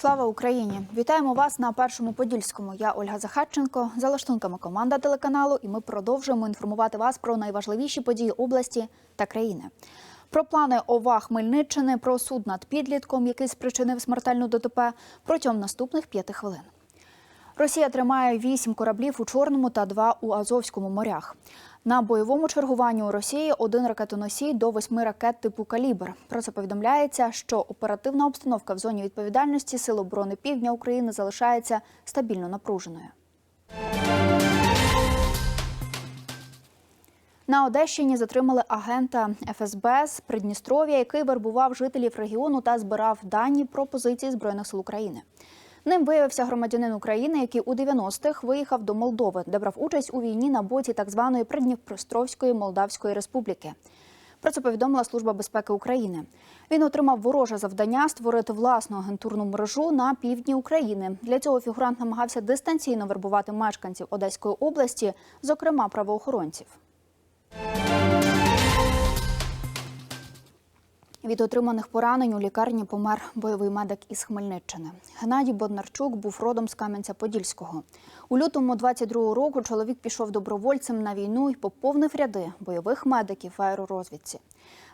Слава Україні! Вітаємо вас на першому подільському. Я Ольга Захарченко. За лаштунками команда телеканалу, і ми продовжуємо інформувати вас про найважливіші події області та країни. Про плани ОВА Хмельниччини, про суд над підлітком, який спричинив смертельну ДТП, протягом наступних п'яти хвилин. Росія тримає вісім кораблів у Чорному та два у Азовському морях. На бойовому чергуванні у Росії один ракетоносій до восьми ракет типу Калібр. Про це повідомляється, що оперативна обстановка в зоні відповідальності Сил оборони Півдня України залишається стабільно напруженою. На Одещині затримали агента ФСБ з Придністров'я, який вербував жителів регіону та збирав дані про позиції збройних сил України. Ним виявився громадянин України, який у 90-х виїхав до Молдови, де брав участь у війні на боці так званої Придністровської Молдавської Республіки. Про це повідомила Служба безпеки України. Він отримав вороже завдання створити власну агентурну мережу на півдні України. Для цього фігурант намагався дистанційно вербувати мешканців Одеської області, зокрема правоохоронців. Від отриманих поранень у лікарні помер бойовий медик із Хмельниччини. Геннадій Боднарчук був родом з Кам'янця-Подільського. У лютому 22-го року чоловік пішов добровольцем на війну і поповнив ряди бойових медиків в аеророзвідці.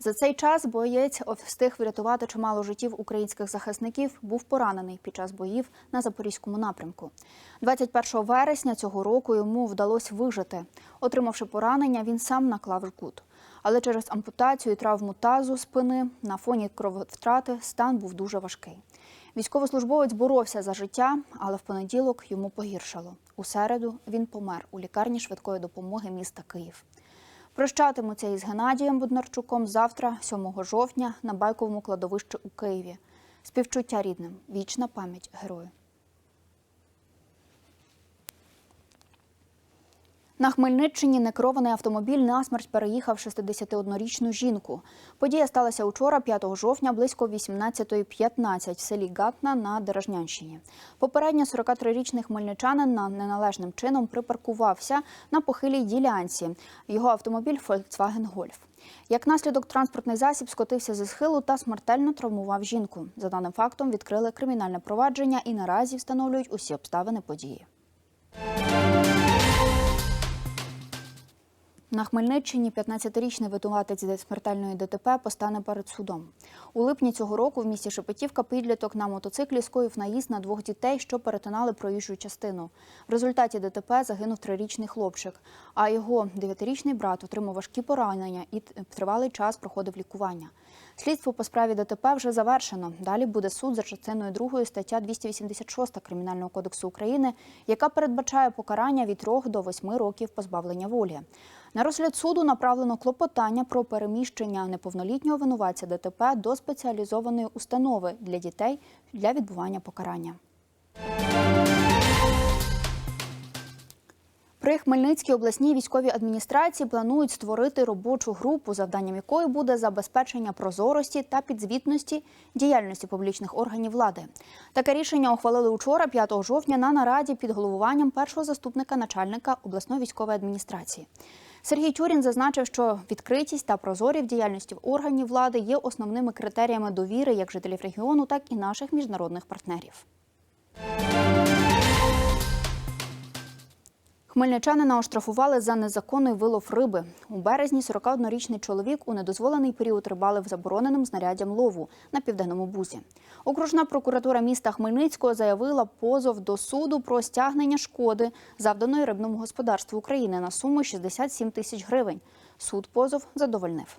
За цей час боєць встиг врятувати чимало життів українських захисників. Був поранений під час боїв на запорізькому напрямку. 21 вересня цього року йому вдалося вижити. Отримавши поранення, він сам наклав жгут. Але через ампутацію і травму тазу спини на фоні крововтрати стан був дуже важкий. Військовослужбовець боровся за життя, але в понеділок йому погіршало. У середу він помер у лікарні швидкої допомоги міста Київ. Прощатимуться із Геннадієм Буднарчуком завтра, 7 жовтня, на байковому кладовищі у Києві. Співчуття рідним, вічна пам'ять герою. На Хмельниччині некерований автомобіль насмерть переїхав 61-річну жінку. Подія сталася учора, 5 жовтня, близько 18.15 в селі Гатна на Дережнянщині. Попередньо 43-річний хмельничанин на неналежним чином припаркувався на похилій ділянці. Його автомобіль Volkswagen Golf. Як наслідок, транспортний засіб скотився зі схилу та смертельно травмував жінку. За даним фактом відкрили кримінальне провадження і наразі встановлюють усі обставини події. На Хмельниччині 15-річний винуватець зі смертельної ДТП постане перед судом. У липні цього року в місті Шепетівка підліток на мотоциклі скоїв наїзд на двох дітей, що перетинали проїжджу частину. В результаті ДТП загинув трирічний хлопчик, а його дев'ятирічний брат отримав важкі поранення і тривалий час проходив лікування. Слідство по справі ДТП вже завершено. Далі буде суд за частиною 2 стаття 286 Кримінального кодексу України, яка передбачає покарання від 3 до 8 років позбавлення волі. На розгляд суду направлено клопотання про переміщення неповнолітнього винуватця ДТП до спеціалізованої установи для дітей для відбування покарання. При Хмельницькій обласній військовій адміністрації планують створити робочу групу, завданням якої буде забезпечення прозорості та підзвітності діяльності публічних органів влади. Таке рішення ухвалили учора, 5 жовтня, на нараді під головуванням першого заступника начальника обласної військової адміністрації. Сергій Тюрін зазначив, що відкритість та прозорі в діяльності органів влади є основними критеріями довіри як жителів регіону, так і наших міжнародних партнерів. Хмельничанина оштрафували за незаконний вилов риби. У березні 41-річний чоловік у недозволений період рибалив забороненим знаряддям лову на південному бузі. Окружна прокуратура міста Хмельницького заявила позов до суду про стягнення шкоди, завданої рибному господарству України на суму 67 тисяч гривень. Суд позов задовольнив.